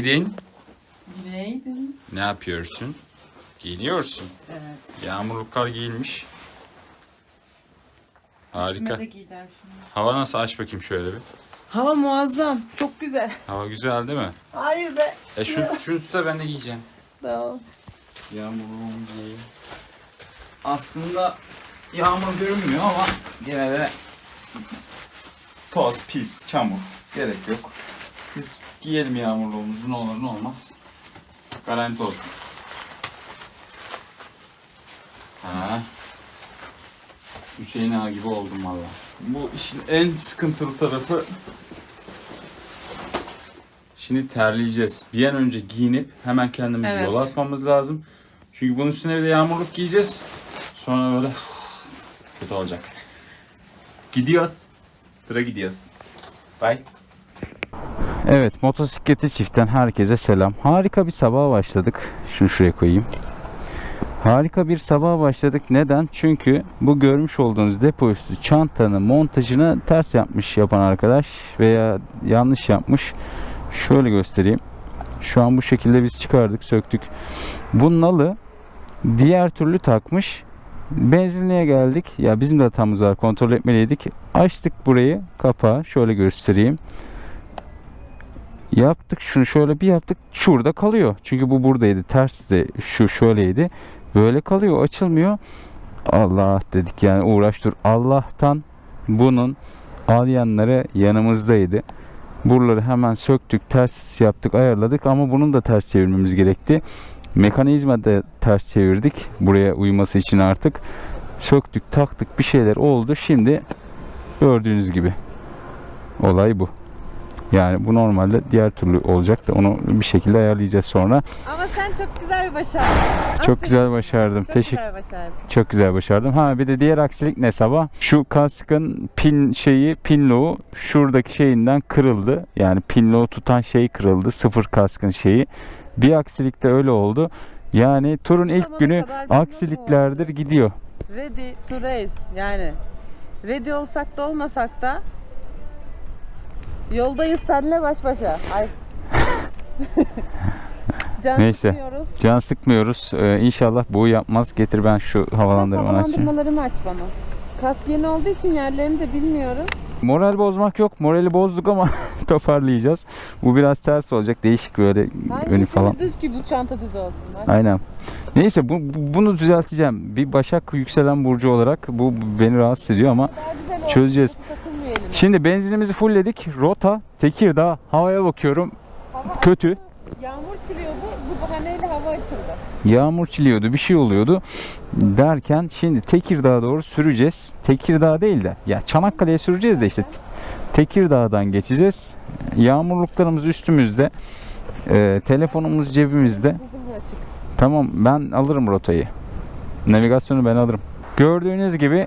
Günaydın. Günaydın. Ne yapıyorsun? Giyiniyorsun. Evet. Yağmurluklar giyilmiş. Harika. De giyeceğim şimdi. Hava nasıl? Aç bakayım şöyle bir. Hava muazzam. Çok güzel. Hava güzel değil mi? Hayır be. E şunu, şunu tut da ben de giyeceğim. Tamam. Yağmurluğumu giyeyim. Aslında yağmur görünmüyor ama yine de toz, pis, çamur. Gerek yok. Biz giyelim yağmurluğumuzu ne olur ne olmaz. Garanti olsun. Ha. Hüseyin ağa gibi oldum valla. Bu işin en sıkıntılı tarafı Şimdi terleyeceğiz. Bir an önce giyinip hemen kendimizi Evet. yola atmamız lazım. Çünkü bunun üstüne bir de yağmurluk giyeceğiz. Sonra böyle kötü olacak. Gidiyoruz. Tıra gidiyoruz. Bye. Evet, motosikleti çiftten herkese selam. Harika bir sabah başladık. Şunu şuraya koyayım. Harika bir sabah başladık. Neden? Çünkü bu görmüş olduğunuz depo üstü çantanın montajını ters yapmış yapan arkadaş veya yanlış yapmış. Şöyle göstereyim. Şu an bu şekilde biz çıkardık, söktük. Bu nalı diğer türlü takmış. Benzinliğe geldik. Ya bizim de hatamız var. Kontrol etmeliydik. Açtık burayı. Kapağı. Şöyle göstereyim. Yaptık şunu şöyle bir yaptık. Şurada kalıyor. Çünkü bu buradaydı. Ters de şu şöyleydi. Böyle kalıyor. Açılmıyor. Allah dedik yani uğraş dur. Allah'tan bunun ağlayanları yanımızdaydı. Buraları hemen söktük, ters yaptık, ayarladık ama bunun da ters çevirmemiz gerekti. Mekanizma da ters çevirdik buraya uyması için artık. Söktük, taktık, bir şeyler oldu. Şimdi gördüğünüz gibi olay bu. Yani bu normalde diğer türlü olacak da onu bir şekilde ayarlayacağız sonra. Ama sen çok güzel bir başardın. Çok güzel başardım. Çok Teşekkür güzel başardın. çok güzel başardım. Ha bir de diğer aksilik ne sabah? Şu kaskın pin şeyi, pinloğu şuradaki şeyinden kırıldı. Yani pinloğu tutan şey kırıldı. Sıfır kaskın şeyi. Bir aksilik de öyle oldu. Yani turun ilk Zamana günü kadar aksiliklerdir gidiyor. Ready to race. Yani ready olsak da olmasak da yoldayız seninle baş başa. Ay. Can Neyse. sıkmıyoruz. Can sıkmıyoruz. Ee, inşallah bu yapmaz. Getir ben şu havalandırmanı açayım. Havalandırmalarımı aç bana. Kask yeni olduğu için yerlerini de bilmiyorum. Moral bozmak yok. Morali bozduk ama toparlayacağız. Bu biraz ters olacak. Değişik böyle önü Hangisi falan. düz ki bu çanta düz olsun? Bak. Aynen. Neyse bu, bu- bunu düzelteceğim. Bir Başak yükselen burcu olarak bu beni rahatsız ediyor ama Daha güzel olsun. Çözeceğiz. Nasıl elime. şimdi benzinimizi fullledik. Rota Tekirdağ havaya bakıyorum. Hava Kötü. açıldı, Yağmur çiliyordu. Bu bahaneyle hava açıldı. Yağmur çiliyordu, bir şey oluyordu. Derken şimdi Tekirdağ'a doğru süreceğiz. Tekirdağ değil de ya Çanakkale'ye süreceğiz de işte Tekirdağ'dan geçeceğiz. Yağmurluklarımız üstümüzde. Ee, telefonumuz cebimizde. Tamam ben alırım rotayı. Navigasyonu ben alırım. Gördüğünüz gibi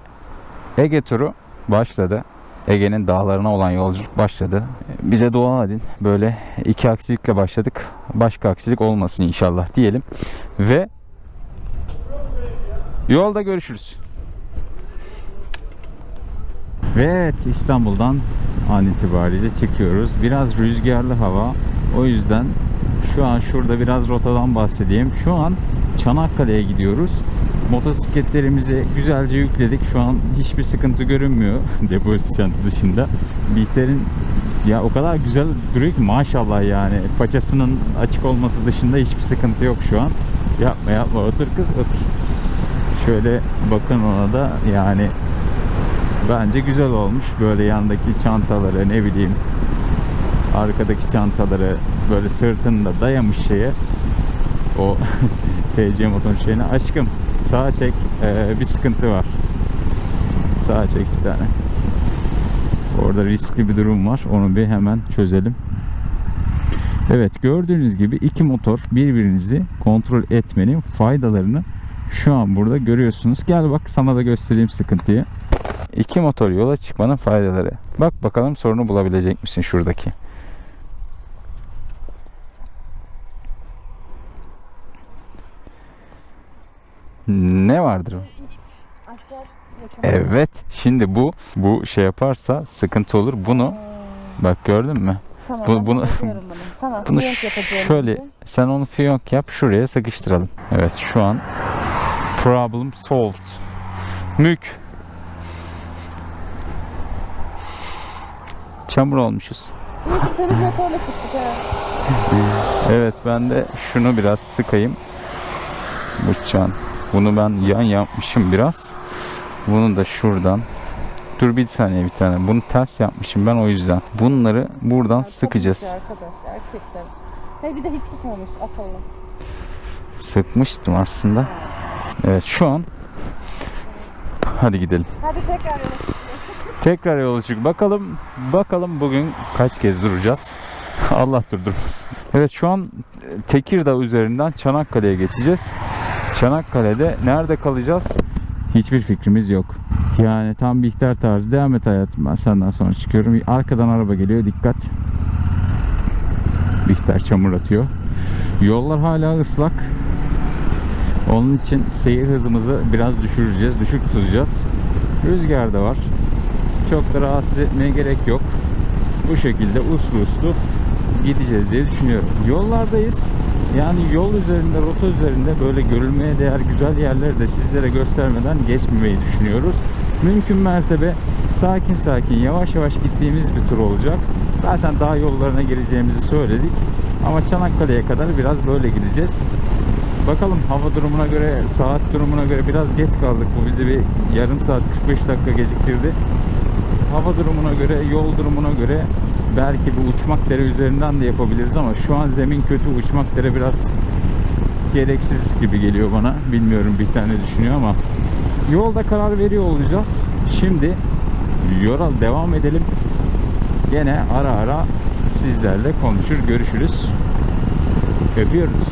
Ege turu başladı. Ege'nin dağlarına olan yolculuk başladı. Bize dua edin. Böyle iki aksilikle başladık. Başka aksilik olmasın inşallah diyelim. Ve yolda görüşürüz. Ve evet İstanbul'dan an itibariyle çıkıyoruz. Biraz rüzgarlı hava. O yüzden şu an şurada biraz rotadan bahsedeyim. Şu an Çanakkale'ye gidiyoruz. Motosikletlerimizi güzelce yükledik. Şu an hiçbir sıkıntı görünmüyor depo çanta dışında. Bihter'in ya o kadar güzel duruyor ki maşallah yani. Paçasının açık olması dışında hiçbir sıkıntı yok şu an. Yapma yapma otur kız otur. Şöyle bakın ona da yani Bence güzel olmuş. Böyle yandaki çantaları ne bileyim arkadaki çantaları böyle sırtında dayamış şeye o FC motor şeyine aşkım sağa çek Ee, bir sıkıntı var sağa çek bir tane orada riskli bir durum var onu bir hemen çözelim Evet gördüğünüz gibi iki motor birbirinizi kontrol etmenin faydalarını şu an burada görüyorsunuz. Gel bak sana da göstereyim sıkıntıyı. İki motor yola çıkmanın faydaları. Bak bakalım sorunu bulabilecek misin şuradaki. Ne vardır o? Evet. Şimdi bu bu şey yaparsa sıkıntı olur. Bunu bak gördün mü? Tamam. Bu- bunu- bunu. Tamam. Bunu şöyle şimdi. sen onu fiyonk yap şuraya sıkıştıralım. Evet şu an problem solved. Mük. Çamur olmuşuz. Evet ben de şunu biraz sıkayım. Bıçağın. Bunu ben yan yapmışım biraz. Bunu da şuradan. Dur bir saniye bir tane. Bunu ters yapmışım ben o yüzden. Bunları buradan sıkacağız. Tabii ki Arkadaş erkekler. Hey bir de hiç sıkmamış akıllı. Sıkmıştım aslında. Evet şu an hadi gidelim. Hadi tekrar Tekrar yola çık. Bakalım bakalım bugün kaç kez duracağız. Allah durdurmasın. Evet şu an Tekirdağ üzerinden Çanakkale'ye geçeceğiz. Çanakkale'de nerede kalacağız? Hiçbir fikrimiz yok. Yani tam bir ihtar tarzı. Devam et hayatım ben senden sonra çıkıyorum. Arkadan araba geliyor dikkat. Bihter çamur atıyor. Yollar hala ıslak. Onun için seyir hızımızı biraz düşüreceğiz. Düşük tutacağız. Rüzgar da var. Çok da rahatsız etmeye gerek yok. Bu şekilde uslu uslu gideceğiz diye düşünüyorum. Yollardayız. Yani yol üzerinde, rota üzerinde böyle görülmeye değer güzel yerleri de sizlere göstermeden geçmemeyi düşünüyoruz. Mümkün mertebe sakin sakin, yavaş yavaş gittiğimiz bir tur olacak. Zaten dağ yollarına gireceğimizi söyledik. Ama Çanakkale'ye kadar biraz böyle gideceğiz. Bakalım hava durumuna göre, saat durumuna göre biraz geç kaldık. Bu bizi bir yarım saat 45 dakika geciktirdi. Hava durumuna göre, yol durumuna göre belki bu uçmak dere üzerinden de yapabiliriz ama şu an zemin kötü uçmak dere biraz gereksiz gibi geliyor bana. Bilmiyorum bir tane düşünüyor ama yolda karar veriyor olacağız. Şimdi yola devam edelim. Gene ara ara sizlerle konuşur, görüşürüz. Öpüyoruz.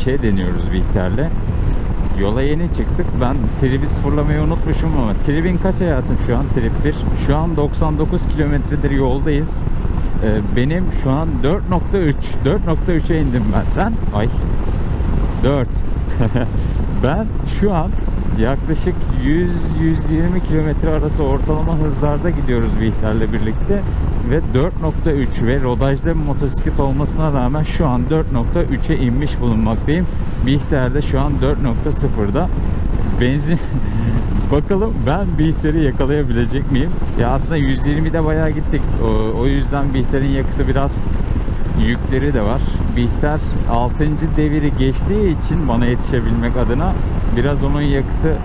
Şey deniyoruz Bihter'le. Yola yeni çıktık. Ben tribi sıfırlamayı unutmuşum ama tribin kaç hayatım şu an? Trip 1. Şu an 99 kilometredir yoldayız. Ee, benim şu an 4.3. 4.3'e indim ben. Sen? Ay. 4. ben şu an yaklaşık 100-120 kilometre arası ortalama hızlarda gidiyoruz Bihter'le birlikte ve 4.3 ve rodajda motosiklet olmasına rağmen şu an 4.3'e inmiş bulunmaktayım. Bihter'de şu an 4.0'da benzin bakalım ben Bihter'i yakalayabilecek miyim? Ya aslında 120'de bayağı gittik. O, o yüzden Bihter'in yakıtı biraz yükleri de var. Bihter 6. deviri geçtiği için bana yetişebilmek adına biraz onun yakıtı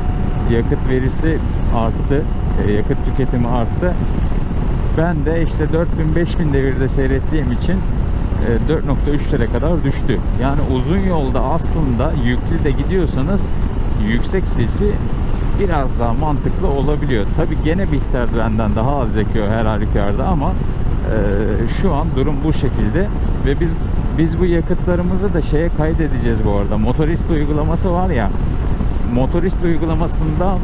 yakıt verisi arttı. E, yakıt tüketimi arttı. Ben de işte 4000-5000 devirde seyrettiğim için e, 4.3'lere kadar düştü. Yani uzun yolda aslında yüklü de gidiyorsanız yüksek sesi biraz daha mantıklı olabiliyor. Tabi gene Bihter benden daha az yakıyor her halükarda ama e, şu an durum bu şekilde ve biz biz bu yakıtlarımızı da şeye kaydedeceğiz bu arada. Motorist uygulaması var ya. Motorist uygulamasında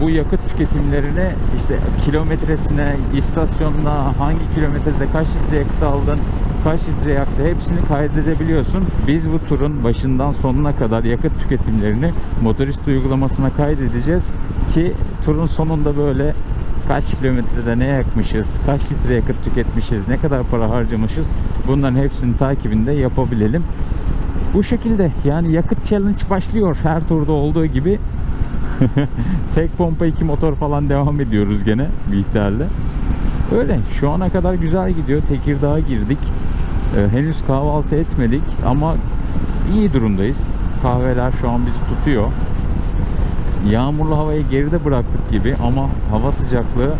bu yakıt tüketimlerini işte kilometresine, istasyonuna, hangi kilometrede kaç litre yakıt aldın, kaç litre yaktı hepsini kaydedebiliyorsun. Biz bu turun başından sonuna kadar yakıt tüketimlerini motorist uygulamasına kaydedeceğiz ki turun sonunda böyle kaç kilometrede ne yakmışız, kaç litre yakıt tüketmişiz, ne kadar para harcamışız bunların hepsini takibinde yapabilelim. Bu şekilde yani yakıt challenge başlıyor her turda olduğu gibi. Tek pompa iki motor falan devam ediyoruz gene Bihter'le. Öyle şu ana kadar güzel gidiyor. Tekirdağ'a girdik. Ee, henüz kahvaltı etmedik ama iyi durumdayız. Kahveler şu an bizi tutuyor. Yağmurlu havayı geride bıraktık gibi ama hava sıcaklığı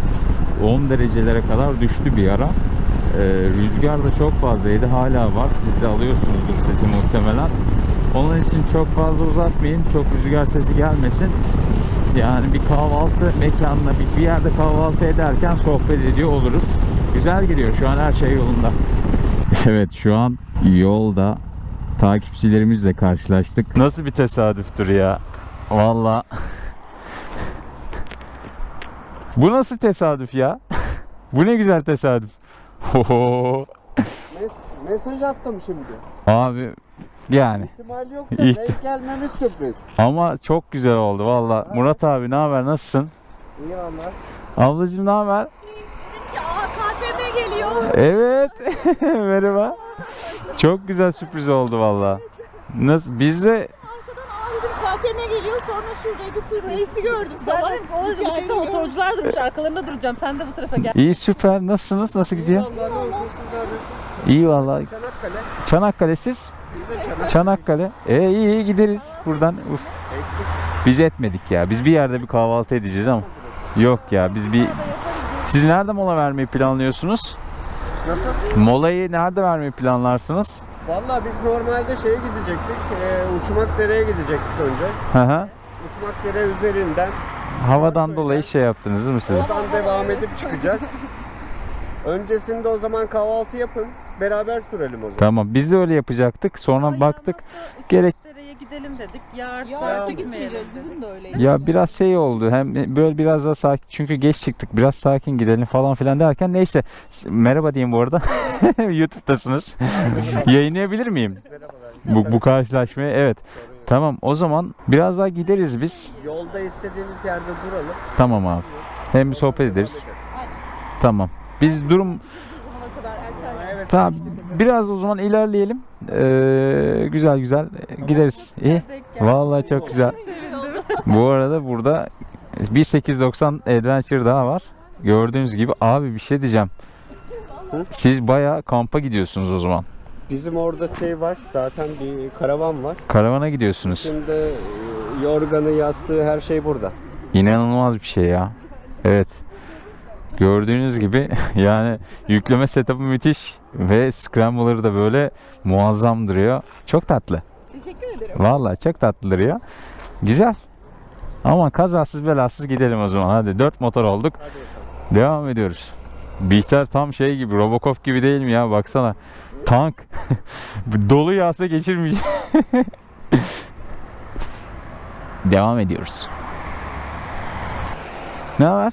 10 derecelere kadar düştü bir ara. Ee, rüzgar da çok fazlaydı. Hala var. Siz de alıyorsunuzdur sesi muhtemelen. Onun için çok fazla uzatmayayım. Çok rüzgar sesi gelmesin. Yani bir kahvaltı mekanına bir, bir yerde kahvaltı ederken sohbet ediyor oluruz. Güzel gidiyor. Şu an her şey yolunda. Evet şu an yolda takipçilerimizle karşılaştık. Nasıl bir tesadüftür ya. Valla. Bu nasıl tesadüf ya? Bu ne güzel tesadüf. Mes- mesaj attım şimdi. Abi yani İhtimal yok da İhti- denk gelmemiz sürpriz. ama çok güzel oldu valla. Murat abi ne haber nasılsın? İyi valla. Ablacığım ne haber? KTM geliyor. Evet. Merhaba. Çok güzel sürpriz oldu valla. Nasıl? Biz de Arkadan aa dedim KTM geliyor sonra şu Ready to Race'i gördüm sabah. Ben o motorcular durmuş arkalarında duracağım. Sen de bu tarafa gel. iyi süper. Nasılsınız? Nasıl gidiyor? Valla ne olsun siz de. İyi valla. Çanakkale. Çanakkale siz? Çanakkale. E iyi iyi gideriz buradan. Uf. Biz etmedik ya. Biz bir yerde bir kahvaltı edeceğiz ama. Yok ya biz bir... Siz nerede mola vermeyi planlıyorsunuz? Nasıl? Molayı nerede vermeyi planlarsınız? Valla biz normalde şeye gidecektik. E, Uçmakdere'ye gidecektik önce. Hı hı. Uçmakdere üzerinden Havadan dolayı şey yaptınız değil mi siz? oradan devam edip çıkacağız. Öncesinde o zaman kahvaltı yapın. Beraber sürelim o zaman. Tamam biz de öyle yapacaktık. Sonra baktık gerek Dereye gidelim dedik. Yağarsa Ya Tamam. artık gitmeyelim gitmeyeceğiz. Bizim de öyleydi. ya biraz şey oldu. Hem böyle biraz daha sakin çünkü geç çıktık. Biraz sakin gidelim falan filan derken neyse merhaba diyeyim bu arada. YouTube'dasınız. Yayınlayabilir miyim? Bu bu karşılaşmayı evet. Tamam o zaman biraz daha gideriz biz. Yolda istediğiniz yerde duralım. Tamam abi. Hem bir sohbet ederiz. Tamam. Biz durum Zamana kadar erken. Evet. Tamam biraz o zaman ilerleyelim. Ee, güzel güzel gideriz. İyi. Vallahi çok güzel. Bu arada burada 1890 Adventure daha var. Gördüğünüz gibi abi bir şey diyeceğim. Siz bayağı kampa gidiyorsunuz o zaman. Bizim orada şey var. Zaten bir karavan var. Karavana gidiyorsunuz. Şimdi e, yorganı, yastığı her şey burada. İnanılmaz bir şey ya. Evet. Gördüğünüz gibi yani yükleme setup'ı müthiş ve Scrambler da böyle muazzam duruyor. Çok tatlı. Teşekkür ederim. Vallahi çok tatlı duruyor. Güzel. Ama kazasız belasız gidelim o zaman. Hadi dört motor olduk. Devam ediyoruz. Bihter tam şey gibi Robocop gibi değil mi ya baksana. Tank. Dolu yağsa geçirmeyecek. Devam ediyoruz. Ne var?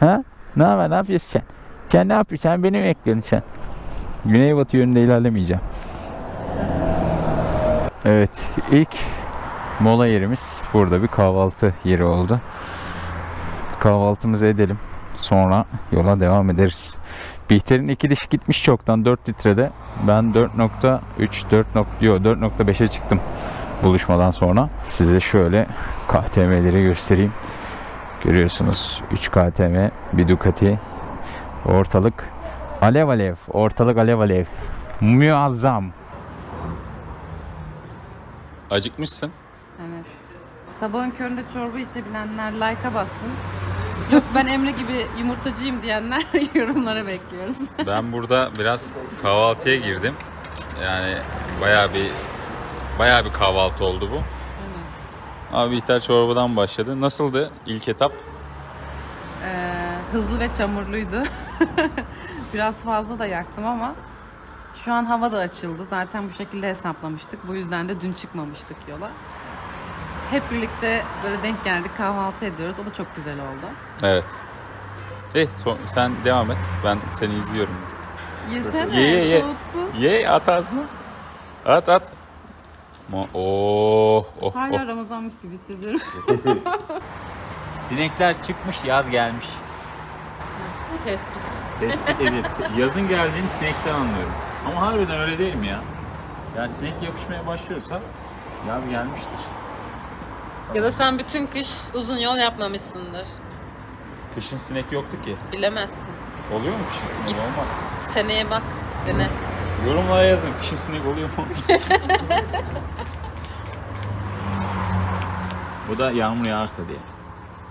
Ha? Ne haber? Ne yapıyorsun sen? Sen ne yapıyorsun? Sen beni mi bekliyorsun sen? Güneybatı yönünde ilerlemeyeceğim. Evet, ilk mola yerimiz burada bir kahvaltı yeri oldu. Kahvaltımızı edelim. Sonra yola devam ederiz. Bihter'in iki diş gitmiş çoktan 4 litrede. Ben 4.3 4. Yo, 4.5'e çıktım buluşmadan sonra. Size şöyle KTM'leri göstereyim. Görüyorsunuz 3 KTM, bir Ducati. Ortalık alev alev. Ortalık alev alev. Muazzam. Acıkmışsın. Evet. Sabahın köründe çorba içebilenler like'a bassın. Yok ben Emre gibi yumurtacıyım diyenler yorumlara bekliyoruz. Ben burada biraz kahvaltıya girdim. Yani bayağı bir bayağı bir kahvaltı oldu bu. Abi Bihter çorbadan başladı. Nasıldı ilk etap? Ee, hızlı ve çamurluydu. Biraz fazla da yaktım ama şu an hava da açıldı. Zaten bu şekilde hesaplamıştık. Bu yüzden de dün çıkmamıştık yola. Hep birlikte böyle denk geldik kahvaltı ediyoruz. O da çok güzel oldu. Evet. Eh so- sen devam et. Ben seni izliyorum. Yesene Ye, ye, ye. soğuttu. Ye at ağzına. At at. Mo- Oh, oh, Hala oh. Ramazanmış gibi hissediyorum. Sinekler çıkmış, yaz gelmiş. Tespit. Tespit edildi. Yazın geldiğini sinekten anlıyorum. Ama harbiden öyle değil mi ya? Yani sinek yapışmaya başlıyorsa yaz gelmiştir. Ya da sen bütün kış uzun yol yapmamışsındır. Kışın sinek yoktu ki. Bilemezsin. Oluyor mu kışın sinek? Olmaz. Seneye bak, dene. Yorumlara yazın. Kışın sinek oluyor mu? bu da yağmur yağarsa diye.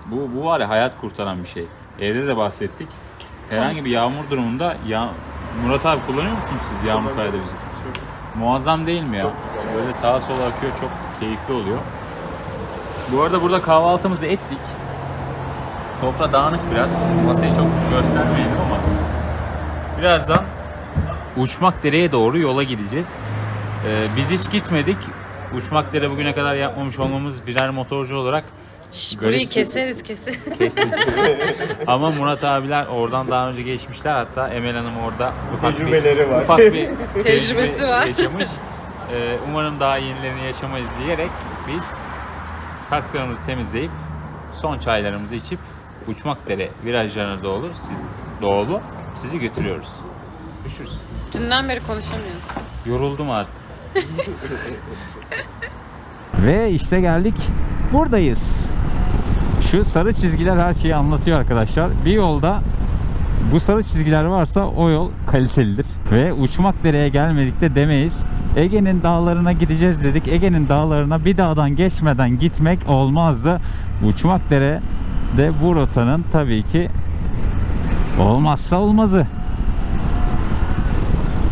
Bu, bu var ya hayat kurtaran bir şey. Evde de bahsettik. Herhangi bir yağmur durumunda ya Murat abi kullanıyor musunuz siz yağmur kaydı bizi? Muazzam değil mi ya? Böyle sağa sola akıyor çok keyifli oluyor. Bu arada burada kahvaltımızı ettik. Sofra dağınık biraz. Masayı çok göstermeyelim ama birazdan Uçmak Dere'ye doğru yola gideceğiz. Ee, biz hiç gitmedik. Uçmak Dere bugüne kadar yapmamış olmamız birer motorcu olarak Şş, burayı keseriz keseriz. Kesin. Ama Murat abiler oradan daha önce geçmişler. Hatta Emel Hanım orada ufak Tecrübeleri bir, var. Ufak bir Tecrübesi tecrübe var. yaşamış. Ee, umarım daha yenilerini yaşamayız diyerek biz kasklarımızı temizleyip son çaylarımızı içip Uçmakdere virajlarına doğru, siz, doğru sizi götürüyoruz. Görüşürüz. Dünden beri konuşamıyoruz. Yoruldum artık. Ve işte geldik. Buradayız. Şu sarı çizgiler her şeyi anlatıyor arkadaşlar. Bir yolda bu sarı çizgiler varsa o yol kalitelidir. Ve uçmak dereye gelmedik de demeyiz. Ege'nin dağlarına gideceğiz dedik. Ege'nin dağlarına bir dağdan geçmeden gitmek olmazdı. Uçmak dere de bu rotanın tabii ki olmazsa olmazı.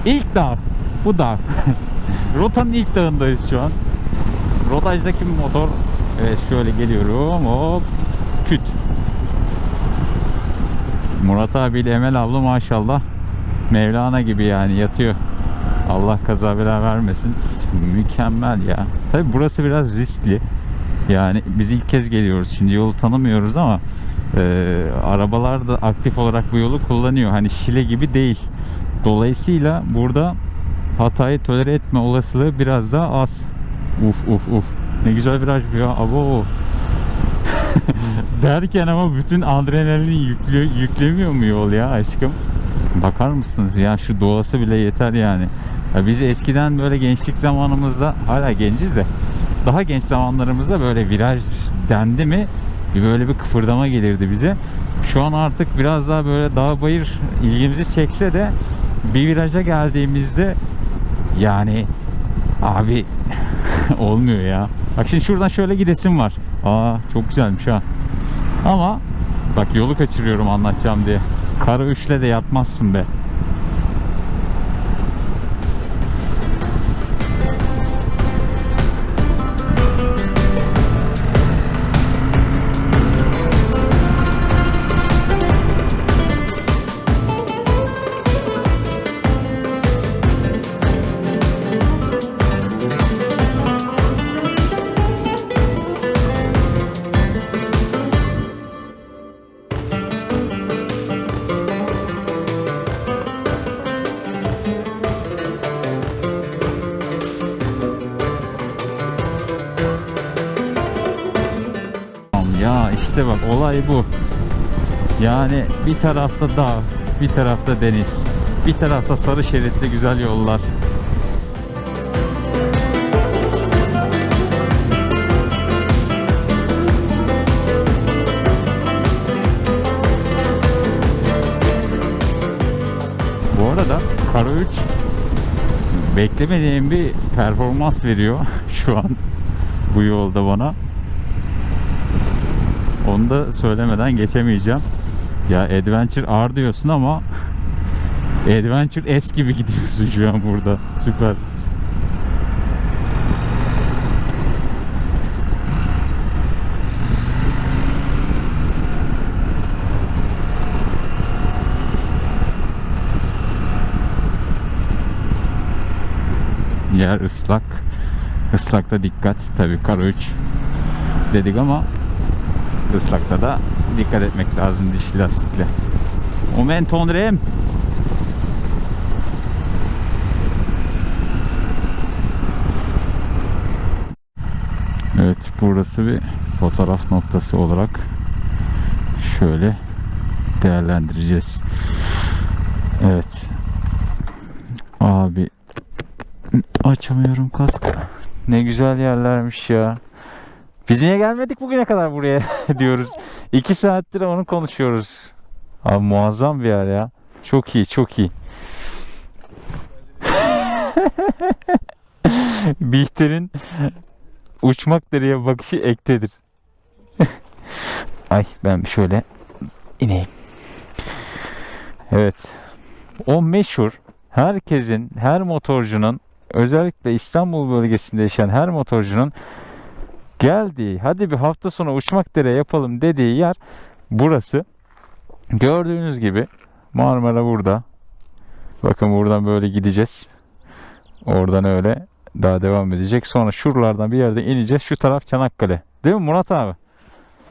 İlk dağ. Bu dağ. Rotanın ilk dağındayız şu an. Rotajdaki bir motor. Evet şöyle geliyorum. Hop. Küt. Murat abiyle Emel abla maşallah Mevlana gibi yani yatıyor. Allah kaza bela vermesin. Mükemmel ya. Tabi burası biraz riskli. Yani biz ilk kez geliyoruz. Şimdi yolu tanımıyoruz ama e, arabalar da aktif olarak bu yolu kullanıyor. Hani Şile gibi değil. Dolayısıyla burada hatayı tolere etme olasılığı biraz daha az. Uf uf uf. Ne güzel viraj bu ya. Abo. Derken ama bütün adrenalini yüklü, yüklemiyor mu yol ya aşkım? Bakar mısınız ya şu doğası bile yeter yani. Ya biz eskiden böyle gençlik zamanımızda hala genciz de daha genç zamanlarımızda böyle viraj dendi mi bir böyle bir kıpırdama gelirdi bize. Şu an artık biraz daha böyle dağ bayır ilgimizi çekse de bir viraja geldiğimizde yani abi olmuyor ya. Bak şimdi şuradan şöyle gidesim var. Aa çok güzelmiş ha. Ama bak yolu kaçırıyorum anlatacağım diye. Kara üçle de yatmazsın be. Olay bu. Yani bir tarafta dağ, bir tarafta deniz, bir tarafta sarı şeritli güzel yollar. Bu arada Karo 3 beklemediğim bir performans veriyor şu an bu yolda bana. Onu da söylemeden geçemeyeceğim. Ya Adventure R diyorsun ama Adventure S gibi gidiyorsun şu an burada. Süper. Yer ıslak. Islakta dikkat. Tabii kar 3 dedik ama Islakta da dikkat etmek lazım dişli lastikle. Momenton rem. Evet burası bir fotoğraf noktası olarak şöyle değerlendireceğiz. Evet. Abi açamıyorum kask. Ne güzel yerlermiş ya. Biz niye gelmedik bugüne kadar buraya diyoruz. İki saattir onu konuşuyoruz. Abi muazzam bir yer ya. Çok iyi, çok iyi. Bihter'in uçmak dereye bakışı ektedir. Ay ben şöyle ineyim. Evet. O meşhur herkesin, her motorcunun özellikle İstanbul bölgesinde yaşayan her motorcunun geldiği, hadi bir hafta sonu uçmak dere yapalım dediği yer burası. Gördüğünüz gibi Marmara burada. Bakın buradan böyle gideceğiz. Oradan öyle daha devam edecek. Sonra şuralardan bir yerde ineceğiz. Şu taraf Çanakkale. Değil mi Murat abi?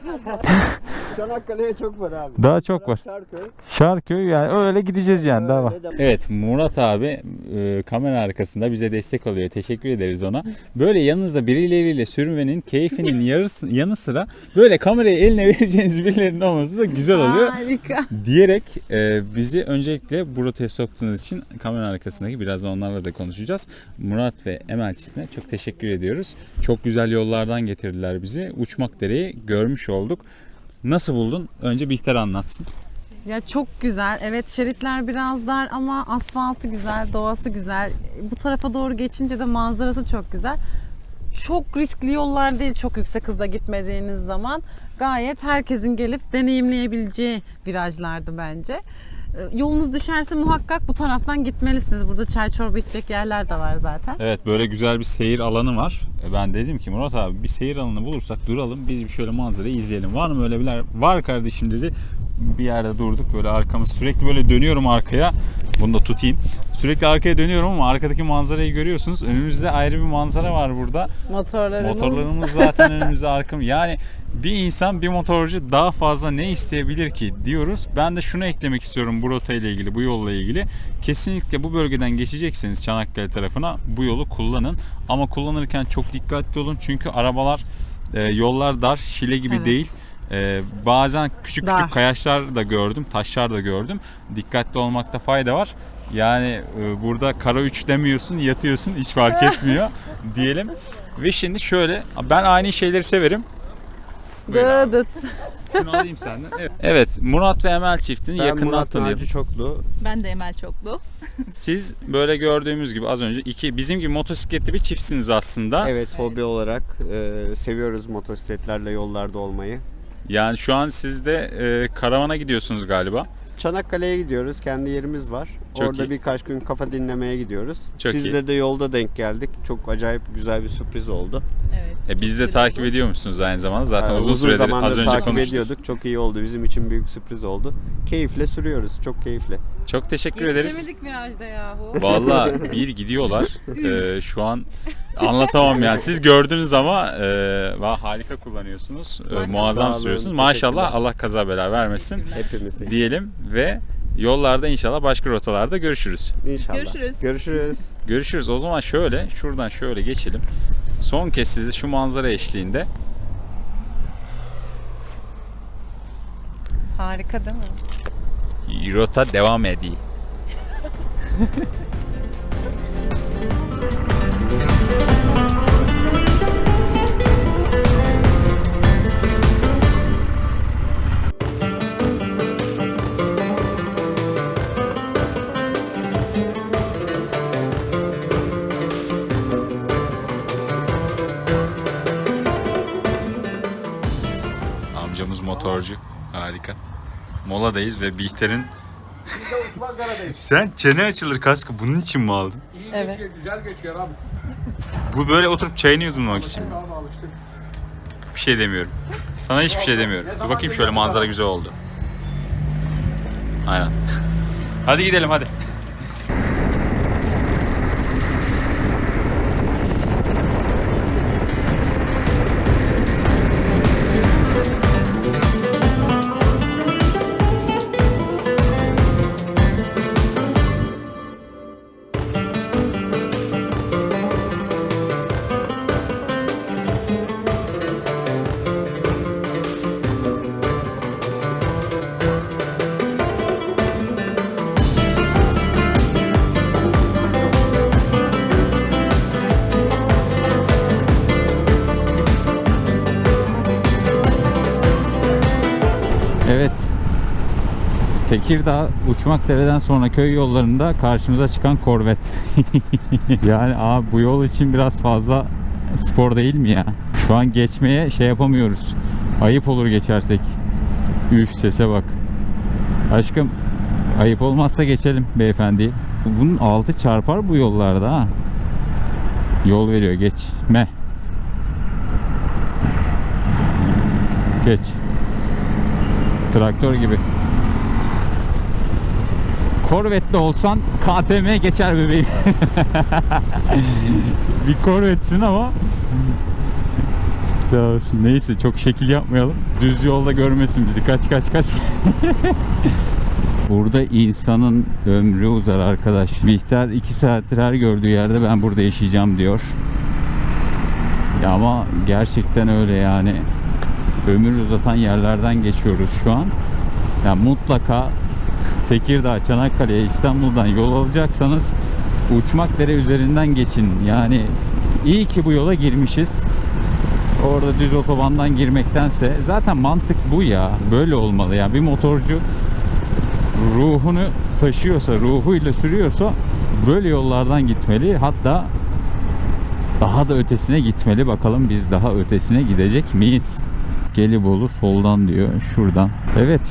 Çanakkale'ye çok var abi. Daha çok var. Şarköy. Şarköy yani öyle gideceğiz yani daha var. Evet Murat abi e, kamera arkasında bize destek oluyor. Teşekkür ederiz ona. Böyle yanınızda birileriyle sürmenin keyfinin yarısı, yanı sıra böyle kamerayı eline vereceğiniz birilerinin olması da güzel oluyor. Harika. Diyerek e, bizi öncelikle bu rotaya soktuğunuz için kamera arkasındaki biraz onlarla da konuşacağız. Murat ve Emel çiftine çok teşekkür ediyoruz. Çok güzel yollardan getirdiler bizi. Uçmak dereyi görmüş olduk. Nasıl buldun? Önce Bihter anlatsın. Ya çok güzel. Evet şeritler biraz dar ama asfaltı güzel, doğası güzel. Bu tarafa doğru geçince de manzarası çok güzel. Çok riskli yollar değil çok yüksek hızla gitmediğiniz zaman. Gayet herkesin gelip deneyimleyebileceği virajlardı bence. Ee, Yolunuz düşerse muhakkak bu taraftan gitmelisiniz. Burada çay çorba içecek yerler de var zaten. Evet böyle güzel bir seyir alanı var. E, Ben dedim ki Murat abi bir seyir alanı bulursak duralım biz bir şöyle manzarayı izleyelim. Var mı öyle bir yer? Var kardeşim dedi. Bir yerde durduk böyle arkamız sürekli böyle dönüyorum arkaya. Bunu da tutayım. Sürekli arkaya dönüyorum ama arkadaki manzarayı görüyorsunuz. Önümüzde ayrı bir manzara var burada. Motorlarımız. Motorlarımız zaten önümüzde arkam. Yani bir insan bir motorcu daha fazla ne isteyebilir ki diyoruz. Ben de şunu eklemek istiyorum bu rota ile ilgili, bu yolla ilgili. Kesinlikle bu bölgeden geçecekseniz Çanakkale tarafına bu yolu kullanın. Ama kullanırken çok dikkatli olun çünkü arabalar e, yollar dar, şile gibi Evet. değil. E, bazen küçük Dar. küçük kayaçlar da gördüm, taşlar da gördüm. Dikkatli olmakta fayda var. Yani e, burada kara 3 demiyorsun, yatıyorsun hiç fark etmiyor diyelim. Ve şimdi şöyle, ben aynı şeyleri severim. Abi. Dıdıt. Şunu alayım senden. Evet. Evet, Murat ve Emel çiftini Ben yakından Murat tanıyalım. Naci Çoklu. Ben de Emel Çoklu. Siz böyle gördüğümüz gibi az önce iki bizim gibi motosikletli bir çiftsiniz aslında. Evet hobi olarak e, seviyoruz motosikletlerle yollarda olmayı. Yani şu an siz de e, karavana gidiyorsunuz galiba. Çanakkale'ye gidiyoruz. Kendi yerimiz var. Çok Orada iyi. birkaç gün kafa dinlemeye gidiyoruz. Çok Sizle iyi. de yolda denk geldik. Çok acayip güzel bir sürpriz oldu. Evet. E, biz de takip ediyor musunuz aynı zamanda? Zaten Ee, uzun, süredir zamandır az önce takip konuştuk. ediyorduk. Çok iyi oldu. Bizim için büyük sürpriz oldu. Keyifle sürüyoruz. Çok keyifle. Çok teşekkür ederiz. Virajda yahu. Valla bir gidiyorlar. Ee, şu an anlatamam yani. Siz gördünüz ama e, va- harika kullanıyorsunuz. E, Maşallah. muazzam sürüyorsunuz. Maşallah. Allah kaza bela vermesin Hepimiz için. diyelim ve yollarda inşallah başka rotalarda görüşürüz. İnşallah. Görüşürüz. Görüşürüz. Görüşürüz. O zaman şöyle şuradan şöyle geçelim. Son kez sizi şu manzara eşliğinde Harika değil mi? rota devam ediyor. Moladayız ve Bihter'in Sen çene açılır kaskı bunun için mi aldın? Evet. Güzel geçiyor abi. Bu böyle oturup çayını yudumlamak için mi? Alıştık. Bir şey demiyorum. Sana hiçbir şey demiyorum. Dur bakayım şöyle manzara güzel oldu. Aynen. hadi gidelim hadi. Tekirdağ uçmak dereden sonra köy yollarında karşımıza çıkan korvet. yani abi bu yol için biraz fazla spor değil mi ya? Şu an geçmeye şey yapamıyoruz. Ayıp olur geçersek. Üf sese bak. Aşkım ayıp olmazsa geçelim beyefendi. Bunun altı çarpar bu yollarda ha. Yol veriyor geçme. Geç. Traktör gibi. Korvet'te olsan KTM geçer bebeğim. bir korvetsin ama Sağ olsun. Neyse çok şekil yapmayalım. Düz yolda görmesin bizi. Kaç kaç kaç. Burada insanın ömrü uzar arkadaş. Bihter 2 saattir her gördüğü yerde ben burada yaşayacağım diyor. Ya ama gerçekten öyle yani. Ömür uzatan yerlerden geçiyoruz şu an. Yani mutlaka Tekirdağ, Çanakkale'ye, İstanbul'dan yol alacaksanız Uçmakdere üzerinden geçin. Yani iyi ki bu yola girmişiz. Orada düz otobandan girmektense zaten mantık bu ya. Böyle olmalı ya. Bir motorcu ruhunu taşıyorsa, ruhuyla sürüyorsa böyle yollardan gitmeli. Hatta daha da ötesine gitmeli. Bakalım biz daha ötesine gidecek miyiz? Gelibolu soldan diyor. Şuradan. Evet.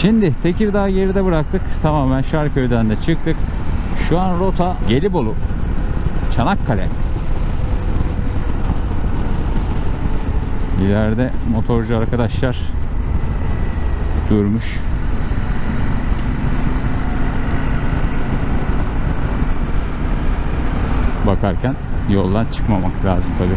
Şimdi Tekirdağ geride bıraktık. Tamamen Şarköy'den de çıktık. Şu an rota Gelibolu. Çanakkale. İleride motorcu arkadaşlar durmuş. Bakarken yoldan çıkmamak lazım tabi.